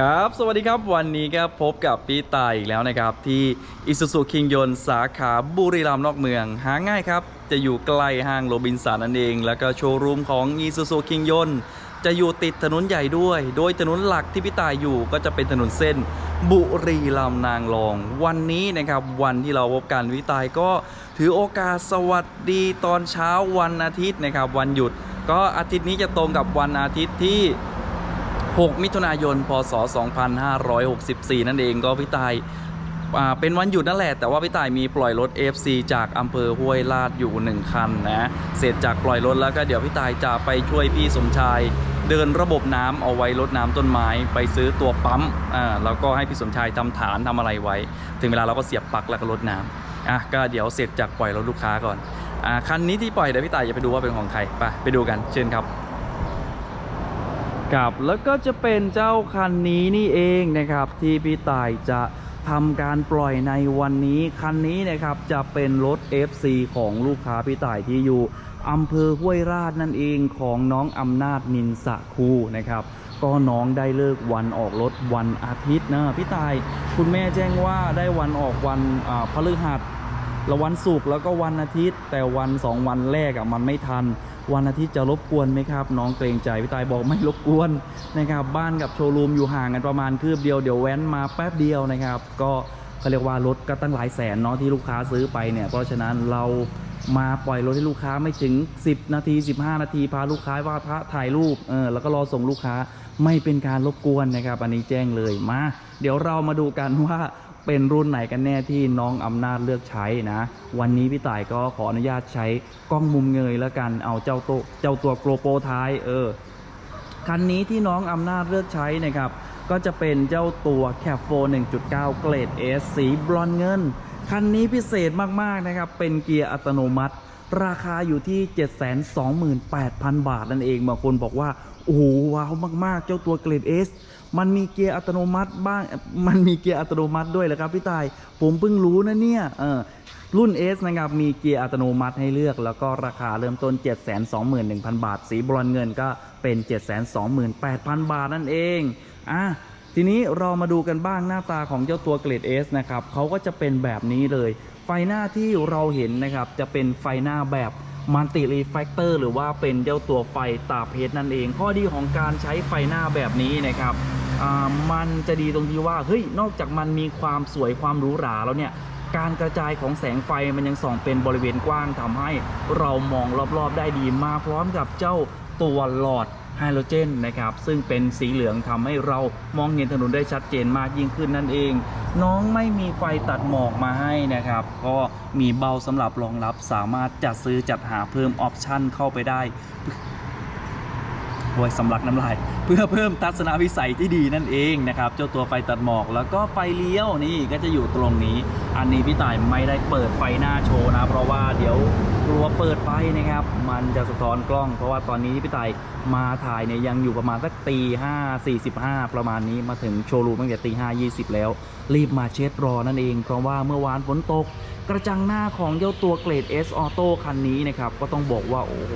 ครับ สวัสดีครับ วันนี้ครับพบกับพี่ตายอีกแล้วนะครับ ที่อิสุสุคิงยนสาขาบุรีรัมย์นอกเมือง หาง่ายครับ จะอยู่ใกล้ห้างโรบินสันนั่นเอง แล้วก็โชว์รูมของอิสุสุคิงยนจะอยู่ติดถนนใหญ่ด้วย โดยถนนหลักที่พี่ตายอยู่ก็จะเป็นถนนเส้นบุรีรัมย์นางรอง วันนี้นะครับวันที่เราพบกันพี่ตายก็ถือโอกาสสวัสดีตอนเช้าวันอาทิตย์นะครับ วันหยุด ก็อาทิตย์นี้จะตรงกับวันอาทิตย์ที่ 6 มิถุนายน พศ 2564 นั่นเองก็พี่ตายเป็นวันหยุดนั่นแหละ แต่ว่าพี่ตายมีปล่อยรถ FC จากอำเภอห้วยลาดอยู่ 1 คันนะ เสร็จจากปล่อยรถแล้วก็เดี๋ยวพี่ตายจะไปช่วยพี่สมชาย เดินระบบน้ำเอาไว้รดน้ำต้นไม้ ไปซื้อตัวปั๊มอ่าแล้วก็ให้พี่สมชายทำฐานทำอะไรไว้ ถึงเวลาเราก็เสียบปลั๊กแล้วก็รดน้ำอะก็เดี๋ยวเสร็จจากปล่อยรถลูกค้าก่อนอ่าคันนี้ที่ปล่อยเดี๋ยวพี่ตายจะไปดูว่าเป็นของใครไปไปดูกันเชิญครับ ครับแล้วก็จะเป็นเจ้าคันนี้นี่เองนะครับ ที่พี่ต่ายจะทำการปล่อยในวันนี้ คันนี้นะครับจะเป็นรถ FC ของลูกค้าพี่ต่ายที่อยู่อำเภอห้วยราชนั่นเองของน้องอำนาจนินสะคูนะครับก็น้องได้เลิกวันออกรถวันอาทิตย์นะพี่ต่าย คุณแม่แจ้งว่าได้วันออกวันอ่าพฤหัส แล้ววันศุกร์แล้วก็วันอาทิตย์ แต่วันสองวันแรกอะมันไม่ทัน วันอาทิตย์จะรบกวนไหมครับ น้องเกรงใจพี่ตายบอกไม่รบกวนนะครับบ้านกับโชว์รูมอยู่ห่างกันประมาณคืบเดียวเดี๋ยวแว้นมาแป๊บเดียวนะครับ ก็เขาเรียกว่ารถก็ตั้งหลายแสนเนาะที่ลูกค้าซื้อไปเนี่ยเพราะฉะนั้นเรามาปล่อยรถให้ลูกค้าไม่ถึง 10 นาที 15 นาทีพาลูกค้าว่าพระถ่ายรูปเออแล้วก็รอส่งลูกค้าไม่เป็นการรบกวนนะครับ อันนี้แจ้งเลยมา เดี๋ยวเรามาดูกันว่า เป็นรุ่นไหนกันแน่ที่น้องอำนาจเลือกใช้นะ วันนี้พี่ต่ายก็ขออนุญาตใช้กล้องมุมเงยแล้วกันเอาเจ้าตัวเจ้าตัวโกลโปท้ายเออคันนี้ที่น้องอำนาจเลือกใช้นะครับ ก็จะเป็นเจ้าตัวแคปโฟ1.9 เกรด S สีบรอนเงิน คันนี้พิเศษมาก ๆ นะครับ เป็นเกียร์อัตโนมัติ ราคาอยู่ที่ 728,000 บาทนั่นเองบางคนบอกว่า โอ้โหว้าวมากๆ เจ้าตัวเกรด S มันมีเกียร์อัตโนมัติบ้าง มันมีเกียร์อัตโนมัติด้วยเหรอครับพี่ตาย ผมเพิ่งรู้นะเนี่ยเออรุ่น S นะครับ มีเกียร์อัตโนมัติให้เลือก แล้วก็ราคาเริ่มต้น 721,000 บาท สีบรอนซ์เงินก็เป็น 728,000 บาทนั่นเอง อะ ทีนี้เรามาดูกันบ้างหน้าตาของเจ้าตัวเกรด S นะครับเขาก็จะเป็นแบบนี้เลย ไฟหน้าที่เราเห็นนะครับ จะเป็นไฟหน้าแบบ มัลติรีแฟกเตอร์หรือว่าเป็นเจ้าตัวไฟตาเพชรนั่นเอง ข้อดีของการใช้ไฟหน้าแบบนี้นะครับมันจะดีตรงที่ว่าเฮ้ยนอกจากมันมีความสวยความหรูหราแล้วเนี่ยการกระจายของแสงไฟมันยังส่องเป็นบริเวณกว้างทำให้เรามองรอบๆได้ดีมาพร้อมกับเจ้า ตัวหลอดไฮโดรเจนนะครับซึ่งเป็นสีเหลืองทำให้เรามองเห็นถนนได้ชัดเจนมากยิ่งขึ้นนั่นเอง น้องไม่มีไฟตัดหมอกมาให้นะครับ ก็มีเบาสำหรับรองรับสามารถจัดซื้อจัดหาเพิ่มออปชั่นเข้าไปได้ โวยสำลักน้ำลาย เพื่อเพิ่มทัศนวิสัยที่ดีนั่นเองนะครับ เจ้าตัวไฟตัดหมอกแล้วก็ไฟเลี้ยวนี่ก็จะอยู่ตรงนี้ อันนี้พี่ต่ายไม่ได้เปิดไฟหน้าโชว์นะ เพราะว่าเดี๋ยวกลัวเปิดไฟนะครับ มันจะสะท้อนกล้อง เพราะว่าตอนนี้พี่ต่ายมาถ่ายเนี่ยยังอยู่ประมาณสักตีห้าสี่สิบห้าประมาณนี้มาถึงโชว์รูมตั้งแต่ตีห้ายี่สิบแล้ว รีบมาเช็ดรอนั่นเอง เพราะว่าเมื่อวานฝนตกกระจังหน้าของเจ้าตัวเกรด S Auto คันนี้นะครับ ก็ต้องบอกว่า โอ้โห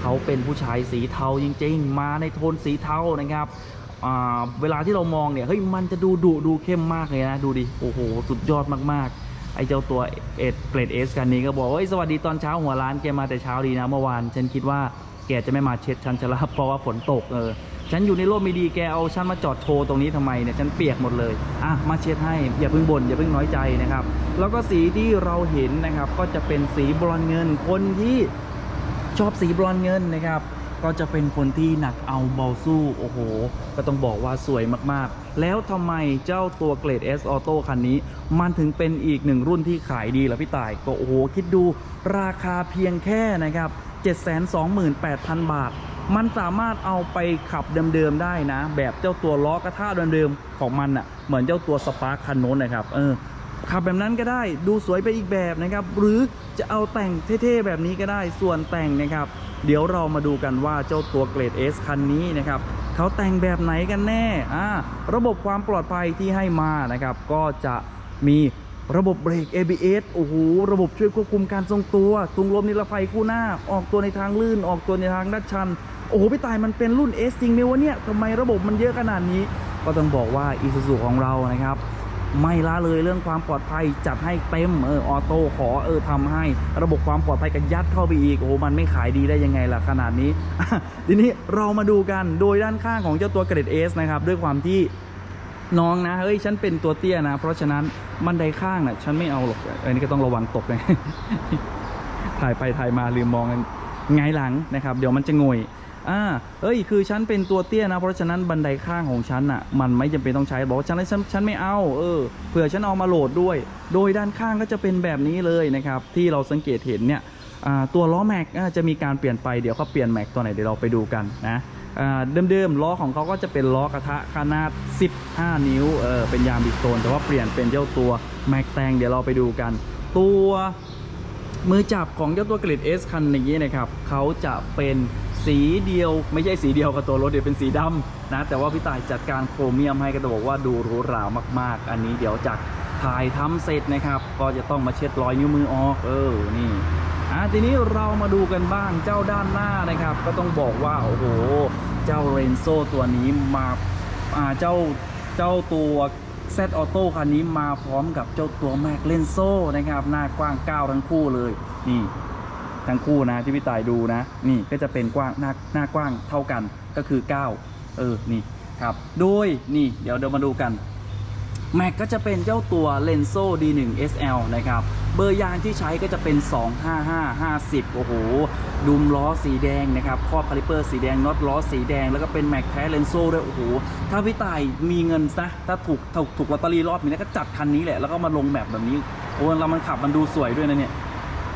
เขาเป็นผู้ชายสีเทาจริง ๆ มาในโทนสีเทานะครับเวลาที่เรามองเนี่ยเฮ้ยมันจะดูดุดูเข้มมากเลยนะ ดูดิ โอ้โห สุดยอดมากๆ ไอเจ้าตัวเอ็ดเกรดเอสกันนี้ก็บอกว่าเฮ้ยสวัสดีตอนเช้าหัวร้านแกมาแต่เช้าดีนะเมื่อวาน ฉันคิดว่าแกจะไม่มาเช็ดฉันจะรับเพราะว่าฝนตกเออฉันอยู่ในร่มไม่ดีแกเอาฉันมาจอดโชว์ตรงนี้ทำไมเนี่ยฉันเปียกหมดเลยอะมาเช็ดให้อย่าเพิ่งบ่นอย่าเพิ่งน้อยใจนะครับ แล้วก็สีที่เราเห็นนะครับก็จะเป็นสีบรอนเงินคนที่ ชอบสีบรอนเงินนะครับ ก็จะเป็นคนที่หนักเอาเบาสู้โอ้โห ก็ต้องบอกว่าสวยมากๆ แล้วทำไมเจ้าตัวเกรด S Auto คันนี้ มันถึงเป็นอีกหนึ่งรุ่นที่ขายดีล่ะพี่ต่าย ก็โอ้โห คิดดูราคาเพียงแค่นะครับ 728,000 บาท มันสามารถเอาไปขับเดิมๆได้นะ แบบเจ้าตัวล้อกระทะเดิมๆของมันอะเหมือนเจ้าตัวสปาร์คคันโน้นนะครับเออ ขับแบบนั้นก็ได้ดูสวยไปอีกแบบนะครับ หรือจะเอาแต่งเท่ๆแบบนี้ก็ได้ส่วนแต่งนะครับ เดี๋ยวเรามาดูกันว่าเจ้าตัวเกรด S คันนี้นะครับเขาแต่งแบบไหนกันแน่อ่าระบบความปลอดภัยที่ให้มานะครับ ก็จะมีระบบเบรก ABS โอ้โห ระบบช่วยควบคุมการทรงตัวถุงลมนิรภัยคู่หน้า ออกตัวในทางลื่น ออกตัวในทางลาดชัน โอ้โห พี่ตายมันเป็นรุ่น S จริงไหมวะเนี่ยทำไมระบบมันเยอะขนาดนี้ ก็ต้องบอกว่า i s u z u ของเรานะครับ ไม่ละเลยเรื่องความปลอดภัยจัดให้เต็มเออออโต้ขอเออทำให้ระบบความปลอดภัยกันยัดเข้าไปอีกโอ้โหมันไม่ขายดีได้ยังไงล่ะขนาดนี้ ทีนี้เรามาดูกันโดยด้านข้างของเจ้าตัวเกรดเอสนะครับด้วยความที่น้องนะเฮ้ยฉันเป็นตัวเตี้ยนะ เพราะฉะนั้นบันไดข้างน่ะฉันไม่เอาหรอกอันนี้ก็ต้องระวังตกเลยถ่ายไปถ่ายมาลืมมองไงหลังนะครับ เดี๋ยวมันจะงอย อ่าเอ้ยคือฉันเป็นตัวเตี้ยนะ เพราะฉะนั้นบันไดข้างของฉันอะ มันไม่จำเป็นต้องใช้บอกว่าฉันฉันฉันไม่เอาเออเผื่อฉันเอามาโหลดด้วย โดยด้านข้างก็จะเป็นแบบนี้เลยนะครับ ที่เราสังเกตเห็นเนี่ยตัวล้อแม็กจะมีการเปลี่ยนไปเดี๋ยวเขาเปลี่ยนแม็กตัวไหนเดี๋ยวเราไปดูกันนะเดิมๆล้อของเขาก็จะเป็นล้อกระทะขนาด 15 นิ้วเออเป็นยางบิดโตนแต่ว่าเปลี่ยนเป็นเจ้าตัวแม็กแตงเดี๋ยวเราไปดูกัน ตัวมือจับของเจ้าตัวกริด S คันนี้นะครับเขาจะเป็น สีเดียวไม่ใช่สีเดียวกับตัวรถเดี๋ยวเป็นสีดำนะ แต่ว่าพี่ต่ายจัดการโครเมียมให้ก็จะบอกว่าดูหรูหรามาก ๆ อันนี้เดี๋ยวจากถ่ายทำเสร็จนะครับ ก็จะต้องมาเช็ดรอยนิ้วมือออกเออนี่อะทีนี้เรามาดูกันบ้างเจ้าด้านหน้านะครับ ก็ต้องบอกว่าโอ้โหเจ้าเรนโซตัวนี้มาอ่าเจ้าเจ้าตัวเซตออโต้คันนี้มาพร้อมกับเจ้าตัวแม็กเลนโซนะครับ หน้ากว้าง 9 ทั้งคู่เลยนี่ ทั้งคู่นะที่พี่ตายดูนะ นี่ก็จะเป็นกว้างหน้าหน้ากว้างเท่ากันก็คือ 9 เออนี่ครับโดยนี่เดี๋ยวเดี๋ยวมาดูกันแม็กก็จะเป็นเจ้าตัว Lenso D1 SL นะครับ เบอร์ยางที่ใช้ก็จะเป็น 255 50 โอ้โห ดุมล้อสีแดงนะครับ ครอบคาลิเปอร์สีแดงน็อตล้อสีแดง แล้วก็เป็นแม็กแท้ Lenso ด้วย โอ้โห ถ้าพี่ตายมีเงินนะ ถ้าถูกถูกถูกลอตเตอรี่รอบนี้นะก็จัดคันนี้แหละ แล้วก็มาลงแบบแบบนี้ โอ้แล้วมันขับมันดูสวยด้วยนะเนี่ย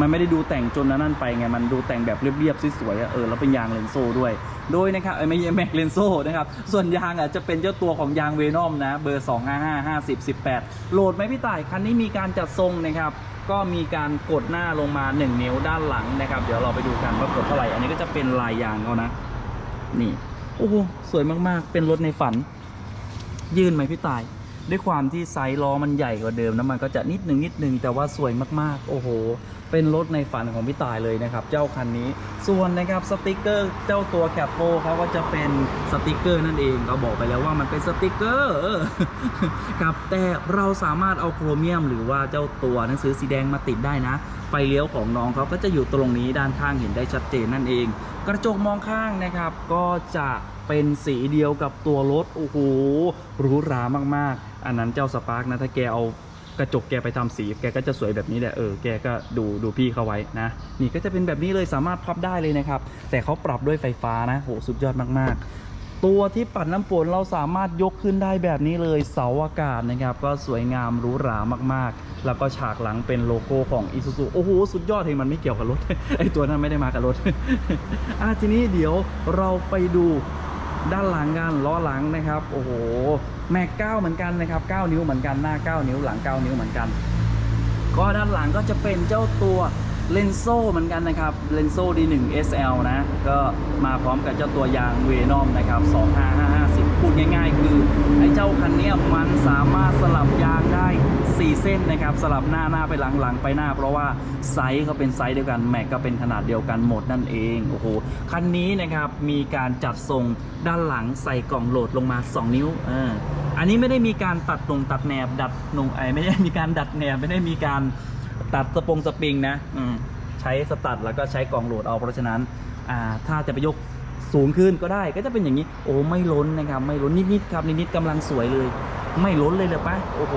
มันไม่ได้ดูแต่งจนนั้นนั่นไปไง มันดูแต่งแบบเรียบๆสวยๆอะเออแล้วเป็นยางเลนโซ่ด้วย โดยนะครับเอ้ไม่ใช่แม็กเลนโซ่นะครับ ส่วนยางอะจะเป็นเจ้าตัวของยางเวนอมนะ เบอร์ 255 50 18 โหลดไหมพี่ต่ายคันนี้มีการจัดทรงนะครับก็มีการกดหน้าลงมา 1 นิ้วด้านหลังนะครับ เดี๋ยวเราไปดูกันว่ากดเท่าไหร่ อันนี้ก็จะเป็นลายยางเขานะ นี่ โอ้โหสวยมากๆ เป็นรถในฝัน ยื่นไหมพี่ตาย ด้วยความที่ไซส์ล้อมันใหญ่กว่าเดิมนะมันก็จะนิดหนึ่งนิดหนึ่งแต่ว่าสวยมากๆ โอ้โห เป็นรถในฝันของพี่ตายเลยนะครับ เจ้าคันนี้ ส่วนนะครับสติกเกอร์เจ้าตัวแคปโปเขาก็จะเป็นสติกเกอร์นั่นเองเราบอกไปแล้วว่ามันเป็นสติกเกอร์ครับแต่เราสามารถเอาโครเมียม หรือว่าเจ้าตัวหนังสือสีแดงมาติดได้นะ ไฟเลี้ยวของน้องเขาก็จะอยู่ตรงนี้ด้านข้างเห็นได้ชัดเจนนั่นเอง กระจกมองข้างนะครับ ก็จะเป็นสีเดียวกับตัวรถ โอ้โหหรูหรามากๆ อันนั้นเจ้าสปาร์กนะถ้าแกเอากระจกแกไปทำสีแกก็จะสวยแบบนี้แหละเออแกก็ดูดูพี่เขาไว้นะ นี่ก็จะเป็นแบบนี้เลยสามารถพับได้เลยนะครับ แต่เขาปรับด้วยไฟฟ้านะโหสุดยอดมากๆ ตัวที่ปัดน้ำฝนเราสามารถยกขึ้นได้แบบนี้เลยเสาอากาศนะครับ ก็สวยงามหรูหรามากๆ แล้วก็ฉากหลังเป็นโลโก้ของ i s u z u โอ้โหสุดยอดเห็นมันไม่เกี่ยวกับรถไอตัวนั้นไม่ได้มากับรถอะทีนี้เดี๋ยวเราไปดูด้านหลังกันล้อหลังนะครับ โอ้โหแม็กเก้าเหมือนกันนะครับ9นิ้วเหมือนกันหน้า 9 นิ้วหลัง 9 นิ้วเหมือนกัน ก็ด้านหลังก็จะเป็นเจ้าตัวเลนโซเหมือนกันนะครับเลนโซ D1 SL นะ ก็มาพร้อมกับเจ้าตัวยางเวนอมนะครับ25550 พูดง่ายๆ คือ ไอ้เจ้าคันนี้มันสามารถสลับยางได้ 4 เส้นนะครับสลับหน้าหน้าไปหลังหลังไปหน้า เพราะว่าไซส์เขาเป็นไซส์เดียวกันแม็กก็เป็นขนาดเดียวกันหมดนั่นเองโอ้โหคันนี้นะครับมีการจัดทรงด้านหลังใส่กล่องโหลดลงมา 2 นิ้วเอออันนี้ไม่ได้มีการตัดตรงตัดแหนบดัดนงไอไม่ได้มีการดัดแหนบไม่ได้มีการตัดสปงสปริงนะอืมใช้สตัดแล้วก็ใช้กล่องโหลดเอาเพราะฉะนั้นอ่าถ้าจะไปยกสูงขึ้นก็ได้ก็จะเป็นอย่างนี้ โอ้ไม่ล้นนะครับ ไม่ล้นนิดๆครับนิดๆกำลังสวยเลย ไม่ล้นเลยเลยปะโอ้โห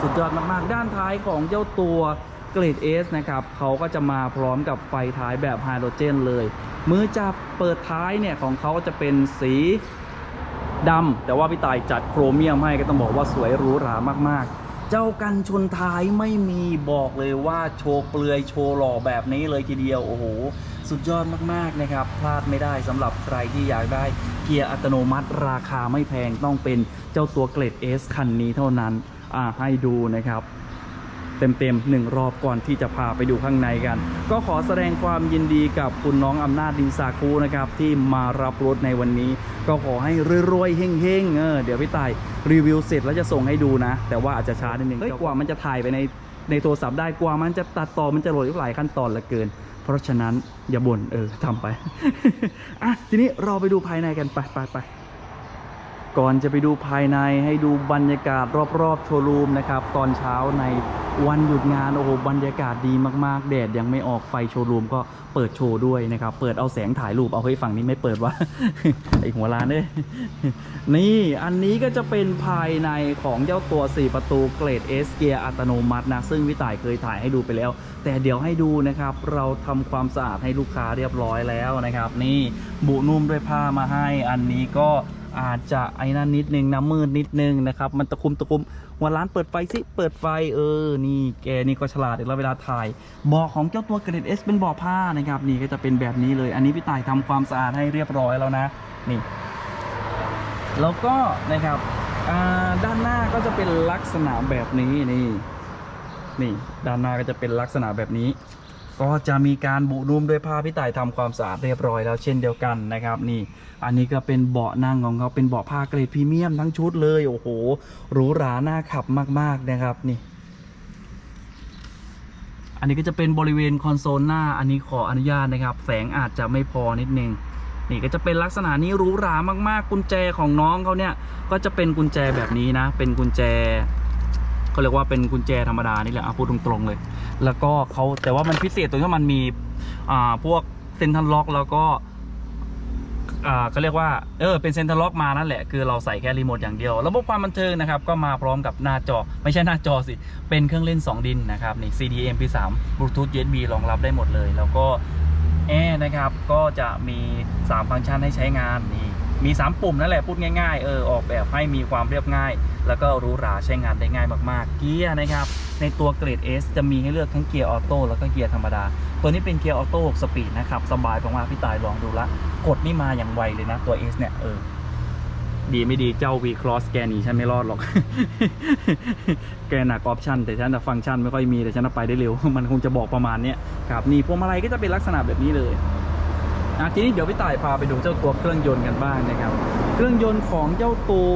สุดยอดมากๆ ด้านท้ายของเจ้าตัวเกรด S นะครับเขาก็จะมาพร้อมกับไฟท้ายแบบไฮโดรเจนเลย มือจับเปิดท้ายเนี่ยของเขาจะเป็นสีดำแต่ว่าพี่ตายจัดโครเมียมให้ก็ต้องบอกว่าสวยหรูหรามากๆ เจ้ากันชนท้ายไม่มีบอกเลยว่าโชว์เปลือยโชว์หล่อแบบนี้เลยทีเดียว โอ้โห สุดยอดมาก ๆ นะครับ พลาดไม่ได้สำหรับใครที่อยากได้เกียร์อัตโนมัติราคาไม่แพงต้องเป็นเจ้าตัวเกรด S คันนี้เท่านั้น อ่าให้ดูนะครับ เต็มๆหนึ่งรอบก่อนที่จะพาไปดูข้างในกัน ก็ขอแสดงความยินดีกับคุณน้องอำนาจดินสาคูนะครับที่มารับรถในวันนี้ ก็ขอให้รวยๆเฮงๆเออเดี๋ยวพี่ต่ายรีวิวเสร็จแล้วจะส่งให้ดูนะ แต่ว่าอาจจะช้านิดนึงเฮ้ยกว่ามันจะถ่ายไปในในโทรศัพท์ได้กว่ามันจะตัดต่อมันจะโหลดอีกหลายขั้นตอนเหลือเกิน เพราะฉะนั้นอย่าบ่นเออทำไปอะทีนี้เราไปดูภายในกันไปไปไป ก่อนจะไปดูภายในให้ดูบรรยากาศรอบๆโชว์รูมนะครับ ตอนเช้าในวันหยุดงาน โอ้โห บรรยากาศดีมากๆ แดดยังไม่ออกไฟโชว์รูมก็เปิดโชว์ด้วยนะครับ เปิดเอาแสงถ่ายรูป เอาเฮ้ยฝั่งนี้ไม่เปิดวะไอหัวร้านเอ้ยนี่อันนี้ก็จะเป็นภายในของเจ้าตัว 4 ประตูเกรด S เกียร์อัตโนมัตินะ ซึ่งพี่ต่ายเคยถ่ายให้ดูไปแล้ว แต่เดี๋ยวให้ดูนะครับ เราทำความสะอาดให้ลูกค้าเรียบร้อยแล้วนะครับ นี่บุนุ่มด้วยผ้ามาให้อันนี้ก็ อาจจะไอ้นั่นนิดนึงนะมืดนิดนึงนะครับ มันตะคุมตะคุมหัวร้านเปิดไฟสิเปิดไฟเออนี่แกนี่ก็ฉลาดเดี๋ยวเราเวลาถ่ายบาะของเจ้าตัวเกรด S เป็นบาะผ้านะครับนี่ก็จะเป็นแบบนี้เลยอันนี้พี่ต่ายทำความสะอาดให้เรียบร้อยแล้วนะนี่ แล้วก็นะครับด้านหน้าก็จะเป็นลักษณะแบบนี้นี่นี่ด้านหน้าก็จะเป็นลักษณะแบบนี้ ก็จะมีการบุนุ่มด้วยผ้าพี่ต่ายทำความสะอาดเรียบร้อยแล้วเช่นเดียวกันนะครับนี่ อันนี้ก็เป็นเบาะนั่งของเขาเป็นเบาะผ้าเกรดพรีเมียมทั้งชุดเลยโอ้โหหรูหราน่าขับมาก ๆนะครับนี่ อันนี้ก็จะเป็นบริเวณคอนโซลหน้าอันนี้ขออนุญาตนะครับ แสงอาจจะไม่พอนิดนึงนี่ก็จะเป็นลักษณะนี้หรูหรามากๆ กุญแจของน้องเขาเนี่ย ก็จะเป็นกุญแจแบบนี้นะ เป็นกุญแจ เขาเรียกว่าเป็นกุญแจธรรมดานี่แหละพูดตรงๆเลย แล้วก็เขาแต่ว่ามันพิเศษตรงที่มันมีอ่าพวกเซนทันล็อกแล้วก็อ่าเขาเรียกว่าเออเป็นเซนทันล็อกมานั่นแหละคือเราใส่แค่รีโมทอย่างเดียว ระบบความบันเทิงนะครับก็มาพร้อมกับหน้าจอไม่ใช่หน้าจอสิ เป็นเครื่องเล่น 2 ดินนะครับนี่ CD MP3 Bluetooth USB รองรับได้หมดเลย แล้วก็แอร์นะครับก็จะมี 3 ฟังก์ชันให้ใช้งานนี่มี 3 ปุ่มนั่นแหละพูดง่ายๆเออออกแบบให้มีความเรียบง่าย แล้วก็รูหราใช้งานได้ง่ายมากๆ เกียร์นะครับ ในตัวเกรด S จะมีให้เลือกทั้งเกียร์ออโต้แล้วก็เกียร์ธรรมดา ตัวนี้เป็นเกียร์ออโต้สปีดนะครับ สบายมากๆพี่ตายลองดูละ กดนี่มาอย่างไวเลยนะตัว S เนี่ยเออดีไม่ดีเจ้า V Cross แกนีฉันไม่รอดหรอก แกหนักออปชันแต่ฉันน่ะฟังก์ชันไม่ค่อยมีแต่ฉันน่ะไปได้เร็ว มันคงจะบอกประมาณนี้ครับนี่พวงมาลัยก็จะเป็นลักษณะแบบนี้เลยอะทีนี้เดี๋ยวพี่ต่ายพาไปดูเจ้าตัวเครื่องยนต์กันบ้างนะครับ เครื่องยนต์ของเจ้าตัว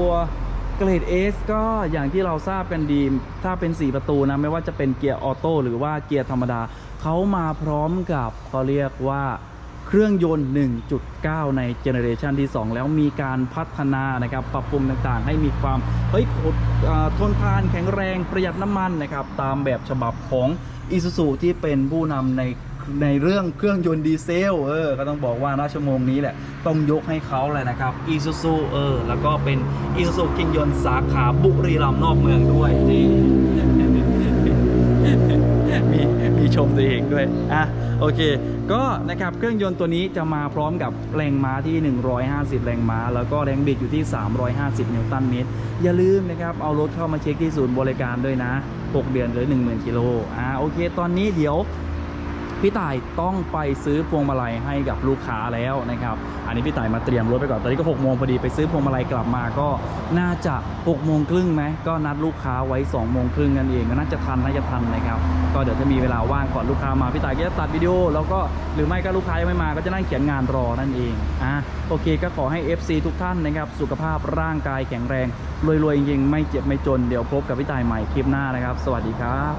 เกรด S ก็อย่างที่เราทราบกันดี ถ้าเป็น 4 ประตูนะ ไม่ว่าจะเป็นเกียร์ออโต้หรือว่าเกียร์ธรรมดา เขามาพร้อมกับเขาเรียกว่าเครื่องยนต์ 1.9 ในเจเนอเรชันที่ 2 แล้วมีการพัฒนานะครับ ปรับปรุงต่างๆ ให้มีความเฮ้ยทนทนทานแข็งแรงประหยัดน้ำมันนะครับ ตามแบบฉบับของ i s u z u ที่เป็นผู้นำใน ในเรื่องเครื่องยนต์ดีเซลเออก็ต้องบอกว่าณชั่วโมงนี้แหละ ต้องยกให้เขาเลยนะครับ i s u z u เออแล้วก็เป็น i s u z u เครื่งยนต์สาขาบุรีรัมย์นอกเมืองด้วยนี่มีมีชมตัวเองด้วย อะ โอเค ก็นะครับเครื่องยนต์ตัวนี้จะมาพร้อมกับแรงม้าที่ 150 แรงม้า แล้วก็แรงบิดอยู่ที่ 350 นิวตันเมตร อย่าลืมนะครับ เอารถเข้ามาเช็คที่ศูนย์บริการด้วยนะ 6 เดือนหรือ 10,000 กิโล อ่า โอเค ตอนนี้เดี๋ยว พี่ต่ายต้องไปซื้อพวงมาลัยให้กับลูกค้าแล้วนะครับ อันนี้พี่ต่ายมาเตรียมรถไปก่อน ตอนนี้ก็6โมงพอดีไปซื้อพวงมาลัยกลับมาก็น่าจะ6โมงครึ่งไหมก็นัดลูกค้าไว้2โมงครึ่งนั่นเองก็น่าจะทันน่าจะทันนะครับ ก็เดี๋ยวถ้ามีเวลาว่างก่อนลูกค้ามาพี่ต่ายก็จะตัดวิดีโอ แล้วก็หรือไม่ก็ลูกค้ายังไม่มาก็จะนั่งเขียนงานรอนั่นเองอะโอเคก็ขอให้ FC ทุกท่านนะครับสุขภาพร่างกายแข็งแรงรวยๆจริงๆไม่เจ็บไม่จนเดี๋ยวพบกับพี่ต่ายใหม่คลิปหน้านะครับ สวัสดีครับ